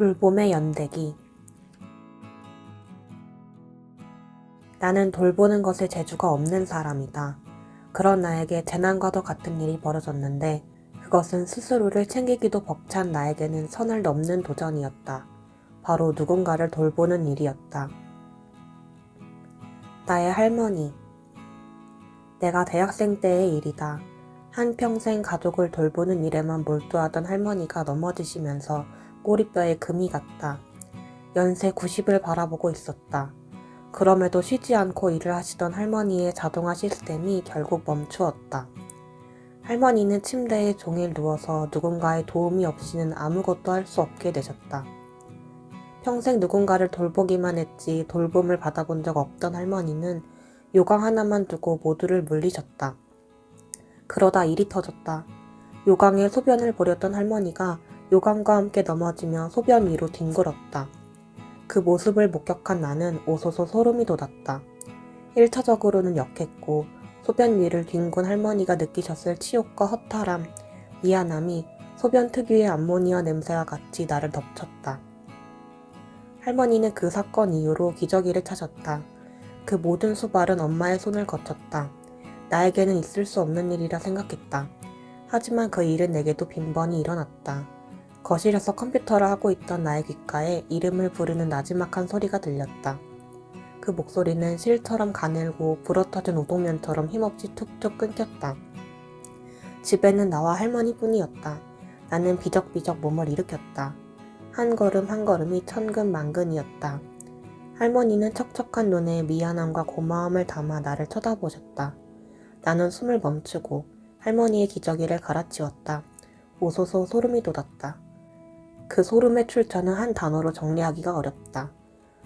돌봄의 연대기 나는 돌보는 것에 재주가 없는 사람이다. 그런 나에게 재난과도 같은 일이 벌어졌는데 그것은 스스로를 챙기기도 벅찬 나에게는 선을 넘는 도전이었다. 바로 누군가를 돌보는 일이었다. 나의 할머니. 내가 대학생 때의 일이다. 한평생 가족을 돌보는 일에만 몰두하던 할머니가 넘어지시면서 꼬리뼈에 금이 갔다. 연세 90을 바라보고 있었다. 그럼에도 쉬지 않고 일을 하시던 할머니의 자동화 시스템이 결국 멈추었다. 할머니는 침대에 종일 누워서 누군가의 도움이 없이는 아무것도 할 수 없게 되셨다. 평생 누군가를 돌보기만 했지 돌봄을 받아본 적 없던 할머니는 요강 하나만 두고 모두를 물리셨다. 그러다 일이 터졌다. 요강에 소변을 보렸던 할머니가 요강과 함께 넘어지며 소변 위로 뒹굴었다. 그 모습을 목격한 나는 오소소 소름이 돋았다. 1차적으로는 역했고 소변 위를 뒹군 할머니가 느끼셨을 치욕과 허탈함, 미안함이 소변 특유의 암모니아 냄새와 같이 나를 덮쳤다. 할머니는 그 사건 이후로 기저귀를 차셨다. 그 모든 수발은 엄마의 손을 거쳤다. 나에게는 있을 수 없는 일이라 생각했다. 하지만 그 일은 내게도 빈번히 일어났다. 거실에서 컴퓨터를 하고 있던 나의 귓가에 이름을 부르는 나지막한 소리가 들렸다. 그 목소리는 실처럼 가늘고 불어터진 우동면처럼 힘없이 툭툭 끊겼다. 집에는 나와 할머니뿐이었다. 나는 비적비적 몸을 일으켰다. 한 걸음 한 걸음이 천근만근이었다. 할머니는 척척한 눈에 미안함과 고마움을 담아 나를 쳐다보셨다. 나는 숨을 멈추고 할머니의 기저귀를 갈아치웠다. 오소소 소름이 돋았다. 그 소름의 출처는 한 단어로 정리하기가 어렵다.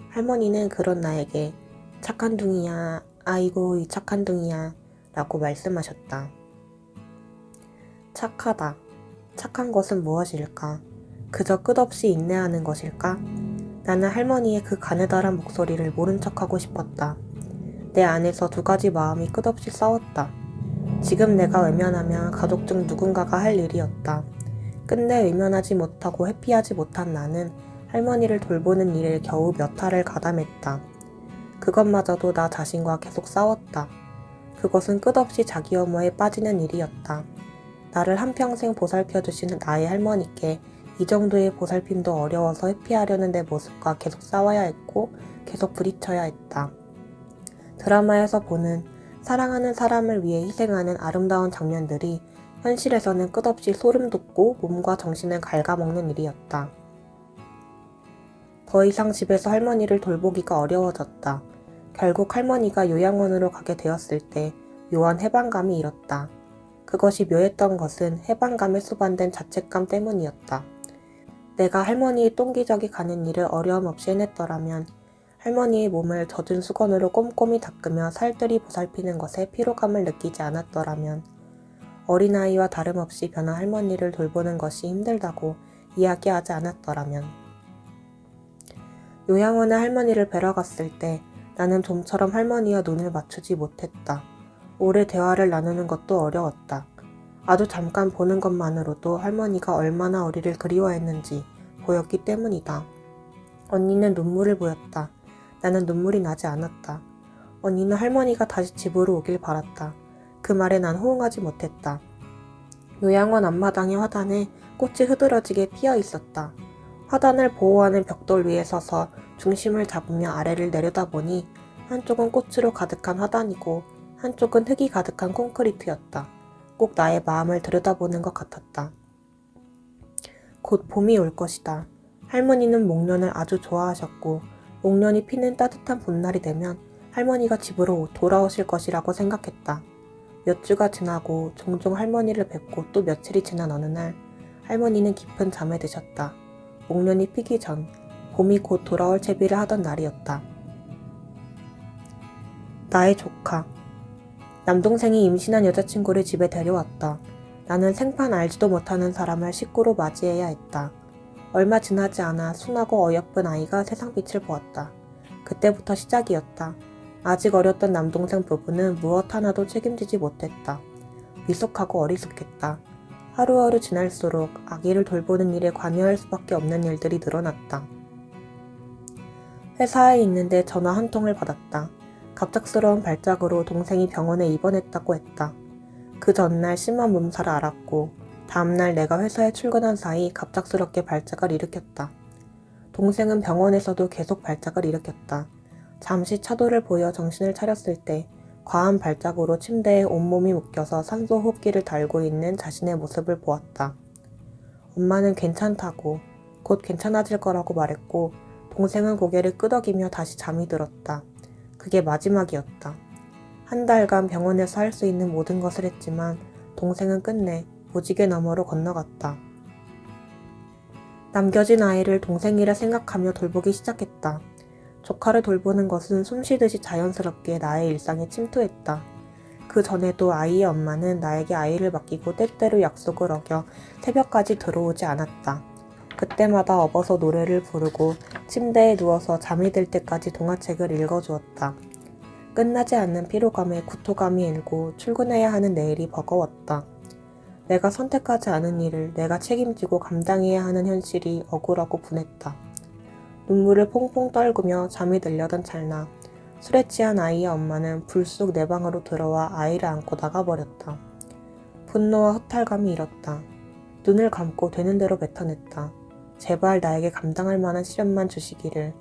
할머니는 그런 나에게 착한 둥이야, 아이고 이 착한 둥이야 라고 말씀하셨다. 착하다. 착한 것은 무엇일까? 그저 끝없이 인내하는 것일까? 나는 할머니의 그 가느다란 목소리를 모른 척하고 싶었다. 내 안에서 두 가지 마음이 끝없이 싸웠다. 지금 내가 외면하면 가족 중 누군가가 할 일이었다. 끝내 외면하지 못하고 회피하지 못한 나는 할머니를 돌보는 일에 겨우 몇 달을 가담했다. 그것마저도 나 자신과 계속 싸웠다. 그것은 끝없이 자기 혐오에 빠지는 일이었다. 나를 한평생 보살펴 주시는 나의 할머니께 이 정도의 보살핌도 어려워서 회피하려는 내 모습과 계속 싸워야 했고 계속 부딪혀야 했다. 드라마에서 보는 사랑하는 사람을 위해 희생하는 아름다운 장면들이 현실에서는 끝없이 소름 돋고 몸과 정신을 갉아먹는 일이었다. 더 이상 집에서 할머니를 돌보기가 어려워졌다. 결국 할머니가 요양원으로 가게 되었을 때 묘한 해방감이 일었다. 그것이 묘했던 것은 해방감에 수반된 자책감 때문이었다. 내가 할머니의 똥기저귀 가는 일을 어려움 없이 해냈더라면 할머니의 몸을 젖은 수건으로 꼼꼼히 닦으며 살뜰히 보살피는 것에 피로감을 느끼지 않았더라면 어린아이와 다름없이 변한 할머니를 돌보는 것이 힘들다고 이야기하지 않았더라면 요양원에 할머니를 뵈러 갔을 때 나는 좀처럼 할머니와 눈을 맞추지 못했다. 오래 대화를 나누는 것도 어려웠다. 아주 잠깐 보는 것만으로도 할머니가 얼마나 어리를 그리워했는지 보였기 때문이다. 언니는 눈물을 보였다. 나는 눈물이 나지 않았다. 언니는 할머니가 다시 집으로 오길 바랐다. 그 말에 난 호응하지 못했다. 요양원 앞마당의 화단에 꽃이 흐드러지게 피어 있었다. 화단을 보호하는 벽돌 위에 서서 중심을 잡으며 아래를 내려다보니 한쪽은 꽃으로 가득한 화단이고 한쪽은 흙이 가득한 콘크리트였다. 꼭 나의 마음을 들여다보는 것 같았다. 곧 봄이 올 것이다. 할머니는 목련을 아주 좋아하셨고 목련이 피는 따뜻한 봄날이 되면 할머니가 집으로 돌아오실 것이라고 생각했다. 몇 주가 지나고 종종 할머니를 뵙고 또 며칠이 지난 어느 날 할머니는 깊은 잠에 드셨다. 목련이 피기 전 봄이 곧 돌아올 채비를 하던 날이었다. 나의 조카. 남동생이 임신한 여자친구를 집에 데려왔다. 나는 생판 알지도 못하는 사람을 식구로 맞이해야 했다. 얼마 지나지 않아 순하고 어여쁜 아이가 세상 빛을 보았다. 그때부터 시작이었다. 아직 어렸던 남동생 부부는 무엇 하나도 책임지지 못했다. 미숙하고 어리숙했다. 하루하루 지날수록 아기를 돌보는 일에 관여할 수밖에 없는 일들이 늘어났다. 회사에 있는데 전화 한 통을 받았다. 갑작스러운 발작으로 동생이 병원에 입원했다고 했다. 그 전날 심한 몸살을 앓았고 다음날 내가 회사에 출근한 사이 갑작스럽게 발작을 일으켰다. 동생은 병원에서도 계속 발작을 일으켰다. 잠시 차도를 보여 정신을 차렸을 때 과한 발작으로 침대에 온몸이 묶여서 산소 호흡기를 달고 있는 자신의 모습을 보았다. 엄마는 괜찮다고 곧 괜찮아질 거라고 말했고 동생은 고개를 끄덕이며 다시 잠이 들었다. 그게 마지막이었다. 한 달간 병원에서 할 수 있는 모든 것을 했지만 동생은 끝내 무지개 너머로 건너갔다. 남겨진 아이를 동생이라 생각하며 돌보기 시작했다. 조카를 돌보는 것은 숨쉬듯이 자연스럽게 나의 일상에 침투했다. 그 전에도 아이의 엄마는 나에게 아이를 맡기고 때때로 약속을 어겨 새벽까지 들어오지 않았다. 그때마다 업어서 노래를 부르고 침대에 누워서 잠이 들 때까지 동화책을 읽어주었다. 끝나지 않는 피로감에 구토감이 일고 출근해야 하는 내일이 버거웠다. 내가 선택하지 않은 일을 내가 책임지고 감당해야 하는 현실이 억울하고 분했다. 눈물을 퐁퐁 떨구며 잠이 들려던 찰나 술에 취한 아이의 엄마는 불쑥 내 방으로 들어와 아이를 안고 나가버렸다. 분노와 허탈감이 일었다. 눈을 감고 되는 대로 뱉어냈다. 제발 나에게 감당할 만한 시련만 주시기를.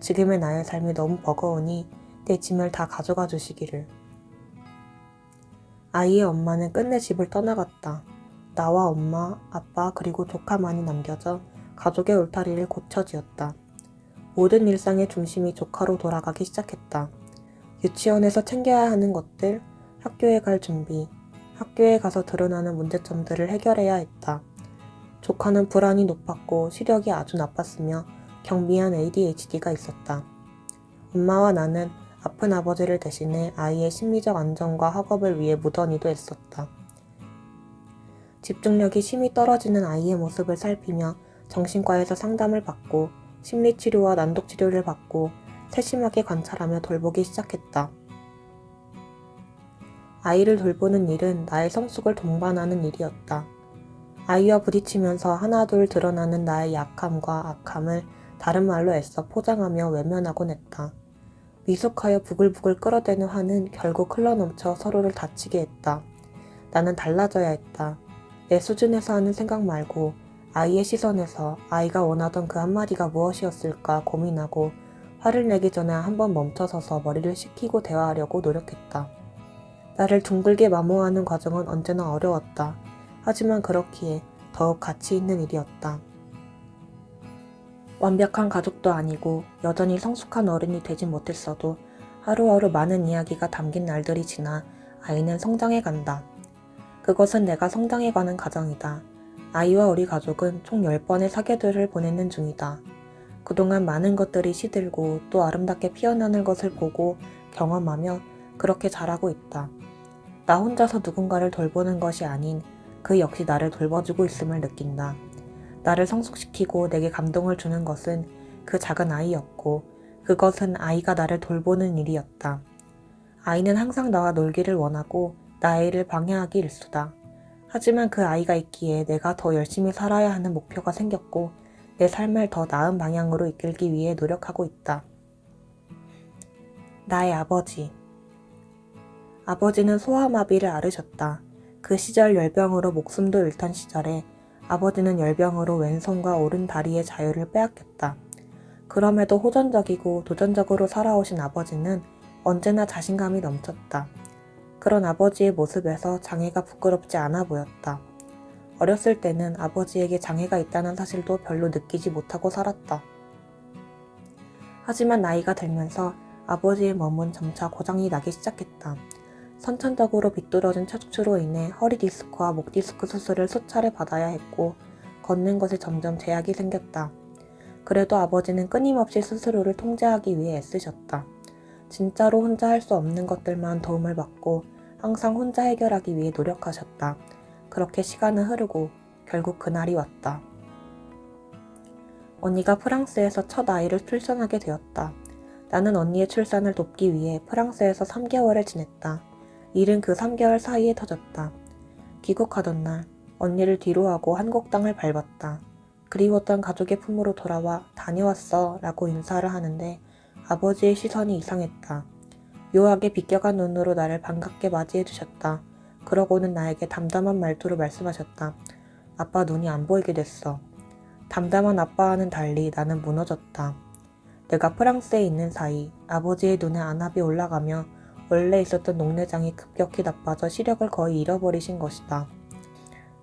지금의 나의 삶이 너무 버거우니 내 짐을 다 가져가 주시기를. 아이의 엄마는 끝내 집을 떠나갔다. 나와 엄마, 아빠, 그리고 조카만이 남겨져 가족의 울타리를 고쳐 지었다. 모든 일상의 중심이 조카로 돌아가기 시작했다. 유치원에서 챙겨야 하는 것들, 학교에 갈 준비, 학교에 가서 드러나는 문제점들을 해결해야 했다. 조카는 불안이 높았고 시력이 아주 나빴으며 경미한 ADHD가 있었다. 엄마와 나는 아픈 아버지를 대신해 아이의 심리적 안정과 학업을 위해 무던히도 애썼다. 집중력이 심히 떨어지는 아이의 모습을 살피며 정신과에서 상담을 받고 심리치료와 난독치료를 받고 세심하게 관찰하며 돌보기 시작했다. 아이를 돌보는 일은 나의 성숙을 동반하는 일이었다. 아이와 부딪히면서 하나둘 드러나는 나의 약함과 악함을 다른 말로 애써 포장하며 외면하곤 했다. 미숙하여 부글부글 끓어대는 화는 결국 흘러넘쳐 서로를 다치게 했다. 나는 달라져야 했다. 내 수준에서 하는 생각 말고 아이의 시선에서 아이가 원하던 그 한마디가 무엇이었을까 고민하고 화를 내기 전에 한 번 멈춰서서 머리를 식히고 대화하려고 노력했다. 나를 둥글게 마모하는 과정은 언제나 어려웠다. 하지만 그렇기에 더욱 가치 있는 일이었다. 완벽한 가족도 아니고 여전히 성숙한 어른이 되진 못했어도 하루하루 많은 이야기가 담긴 날들이 지나 아이는 성장해 간다. 그것은 내가 성장해 가는 과정이다. 아이와 우리 가족은 총 10번의 사계들을 보내는 중이다. 그동안 많은 것들이 시들고 또 아름답게 피어나는 것을 보고 경험하며 그렇게 자라고 있다. 나 혼자서 누군가를 돌보는 것이 아닌 그 역시 나를 돌봐주고 있음을 느낀다. 나를 성숙시키고 내게 감동을 주는 것은 그 작은 아이였고 그것은 아이가 나를 돌보는 일이었다. 아이는 항상 나와 놀기를 원하고 나의 일을 방해하기 일수다. 하지만 그 아이가 있기에 내가 더 열심히 살아야 하는 목표가 생겼고 내 삶을 더 나은 방향으로 이끌기 위해 노력하고 있다. 나의 아버지. 아버지는 소아마비를 앓으셨다. 그 시절 열병으로 목숨도 잃던 시절에 아버지는 열병으로 왼손과 오른 다리의 자유를 빼앗겼다. 그럼에도 호전적이고 도전적으로 살아오신 아버지는 언제나 자신감이 넘쳤다. 그런 아버지의 모습에서 장애가 부끄럽지 않아 보였다. 어렸을 때는 아버지에게 장애가 있다는 사실도 별로 느끼지 못하고 살았다. 하지만 나이가 들면서 아버지의 몸은 점차 고장이 나기 시작했다. 선천적으로 비뚤어진 척추로 인해 허리 디스크와 목 디스크 수술을 수차례 받아야 했고 걷는 것에 점점 제약이 생겼다. 그래도 아버지는 끊임없이 스스로를 통제하기 위해 애쓰셨다. 진짜로 혼자 할 수 없는 것들만 도움을 받고 항상 혼자 해결하기 위해 노력하셨다. 그렇게 시간은 흐르고 결국 그날이 왔다. 언니가 프랑스에서 첫 아이를 출산하게 되었다. 나는 언니의 출산을 돕기 위해 프랑스에서 3개월을 지냈다. 일은 그 3개월 사이에 터졌다. 귀국하던 날 언니를 뒤로 하고 한곡땅을 밟았다. 그리웠던 가족의 품으로 돌아와 다녀왔어 라고 인사를 하는데 아버지의 시선이 이상했다. 묘하게 비껴간 눈으로 나를 반갑게 맞이해 주셨다. 그러고는 나에게 담담한 말투로 말씀하셨다. 아빠 눈이 안 보이게 됐어. 담담한 아빠와는 달리 나는 무너졌다. 내가 프랑스에 있는 사이 아버지의 눈에 안압이 올라가며 원래 있었던 녹내장이 급격히 나빠져 시력을 거의 잃어버리신 것이다.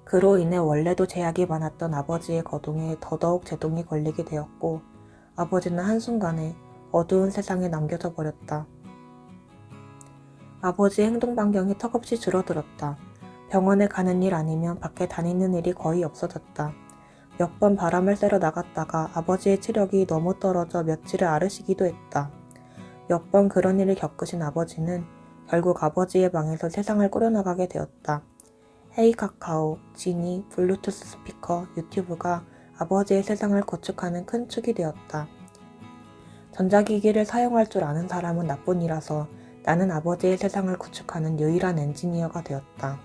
그로 인해 원래도 제약이 많았던 아버지의 거동에 더더욱 제동이 걸리게 되었고 아버지는 한순간에 어두운 세상에 남겨져 버렸다. 아버지의 행동 반경이 턱없이 줄어들었다. 병원에 가는 일 아니면 밖에 다니는 일이 거의 없어졌다. 몇 번 바람을 쐬러 나갔다가 아버지의 체력이 너무 떨어져 며칠을 앓으시기도 했다. 몇 번 그런 일을 겪으신 아버지는 결국 아버지의 방에서 세상을 꾸려나가게 되었다. 헤이 카카오, 지니, 블루투스 스피커, 유튜브가 아버지의 세상을 구축하는 큰 축이 되었다. 전자기기를 사용할 줄 아는 사람은 나뿐이라서 나는 아버지의 세상을 구축하는 유일한 엔지니어가 되었다.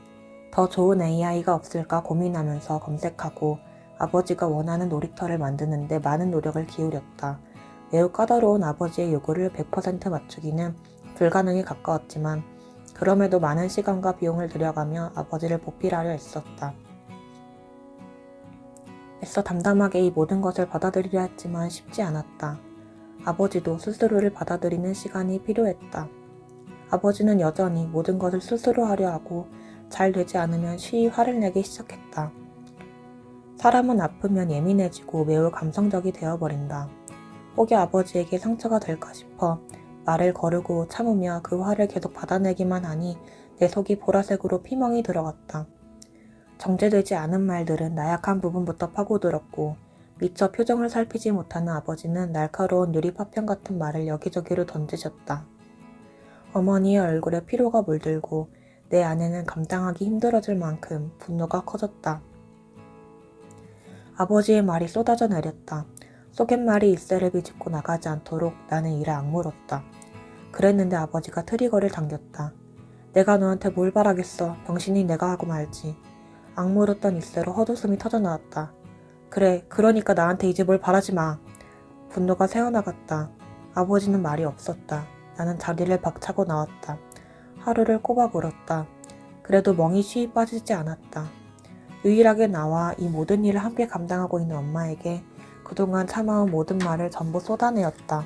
더 좋은 AI가 없을까 고민하면서 검색하고 아버지가 원하는 놀이터를 만드는데 많은 노력을 기울였다. 매우 까다로운 아버지의 요구를 100% 맞추기는 불가능에 가까웠지만 그럼에도 많은 시간과 비용을 들여가며 아버지를 보필하려 애썼다. 애써 담담하게 이 모든 것을 받아들이려 했지만 쉽지 않았다. 아버지도 스스로를 받아들이는 시간이 필요했다. 아버지는 여전히 모든 것을 스스로 하려 하고 잘 되지 않으면 쉬이 화를 내기 시작했다. 사람은 아프면 예민해지고 매우 감성적이 되어버린다. 혹여 아버지에게 상처가 될까 싶어 말을 거르고 참으며 그 화를 계속 받아내기만 하니 내 속이 보라색으로 피멍이 들어갔다. 정제되지 않은 말들은 나약한 부분부터 파고들었고 미처 표정을 살피지 못하는 아버지는 날카로운 유리 파편 같은 말을 여기저기로 던지셨다. 어머니의 얼굴에 피로가 물들고 내 안에는 감당하기 힘들어질 만큼 분노가 커졌다. 아버지의 말이 쏟아져 내렸다. 소갯말이 일세를 비집고 나가지 않도록 나는 이를 악물었다. 그랬는데 아버지가 트리거를 당겼다. 내가 너한테 뭘 바라겠어. 병신이 내가 하고 말지. 악물었던 일세로 헛웃음이 터져나왔다. 그래, 그러니까 나한테 이제 뭘 바라지 마. 분노가 새어나갔다. 아버지는 말이 없었다. 나는 자리를 박차고 나왔다. 하루를 꼬박 울었다. 그래도 멍이 쉬이 빠지지 않았다. 유일하게 나와 이 모든 일을 함께 감당하고 있는 엄마에게 그동안 참아온 모든 말을 전부 쏟아내었다.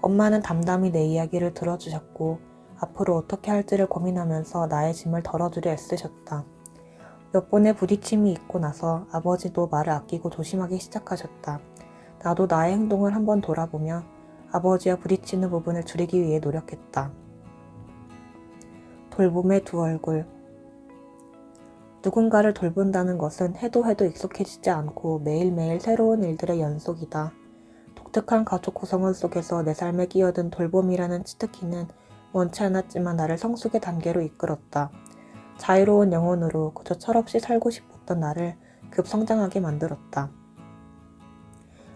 엄마는 담담히 내 이야기를 들어주셨고 앞으로 어떻게 할지를 고민하면서 나의 짐을 덜어주려 애쓰셨다. 몇 번의 부딪힘이 있고 나서 아버지도 말을 아끼고 조심하기 시작하셨다. 나도 나의 행동을 한번 돌아보며 아버지와 부딪히는 부분을 줄이기 위해 노력했다. 돌봄의 두 얼굴. 누군가를 돌본다는 것은 해도 해도 익숙해지지 않고 매일매일 새로운 일들의 연속이다. 독특한 가족 구성원 속에서 내 삶에 끼어든 돌봄이라는 치트키는 원치 않았지만 나를 성숙의 단계로 이끌었다. 자유로운 영혼으로 그저 철없이 살고 싶었던 나를 급성장하게 만들었다.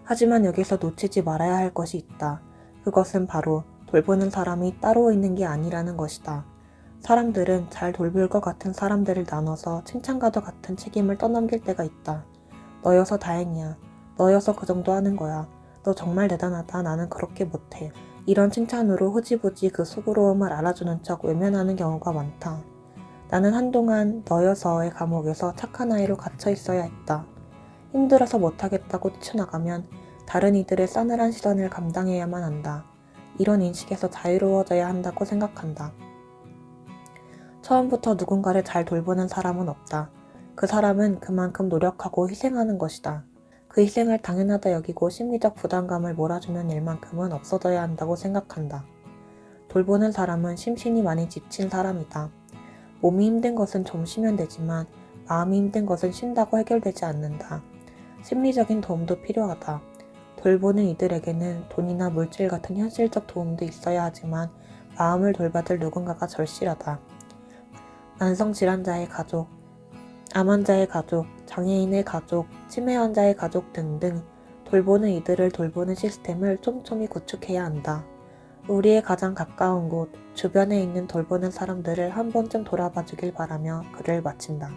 하지만 여기서 놓치지 말아야 할 것이 있다. 그것은 바로 돌보는 사람이 따로 있는 게 아니라는 것이다. 사람들은 잘 돌볼 것 같은 사람들을 나눠서 칭찬과도 같은 책임을 떠넘길 때가 있다. 너여서 다행이야. 너여서 그 정도 하는 거야. 너 정말 대단하다. 나는 그렇게 못해. 이런 칭찬으로 흐지부지 그 수고로움을 알아주는 척 외면하는 경우가 많다. 나는 한동안 너여서의 감옥에서 착한 아이로 갇혀 있어야 했다. 힘들어서 못하겠다고 뛰쳐나가면 다른 이들의 싸늘한 시선을 감당해야만 한다. 이런 인식에서 자유로워져야 한다고 생각한다. 처음부터 누군가를 잘 돌보는 사람은 없다. 그 사람은 그만큼 노력하고 희생하는 것이다. 그 희생을 당연하다 여기고 심리적 부담감을 몰아주는 일만큼은 없어져야 한다고 생각한다. 돌보는 사람은 심신이 많이 지친 사람이다. 몸이 힘든 것은 좀 쉬면 되지만 마음이 힘든 것은 쉰다고 해결되지 않는다. 심리적인 도움도 필요하다. 돌보는 이들에게는 돈이나 물질 같은 현실적 도움도 있어야 하지만 마음을 돌봐줄 누군가가 절실하다. 만성질환자의 가족, 암 환자의 가족, 장애인의 가족, 치매 환자의 가족 등등 돌보는 이들을 돌보는 시스템을 촘촘히 구축해야 한다. 우리의 가장 가까운 곳, 주변에 있는 돌보는 사람들을 한 번쯤 돌아봐 주길 바라며 글을 마친다.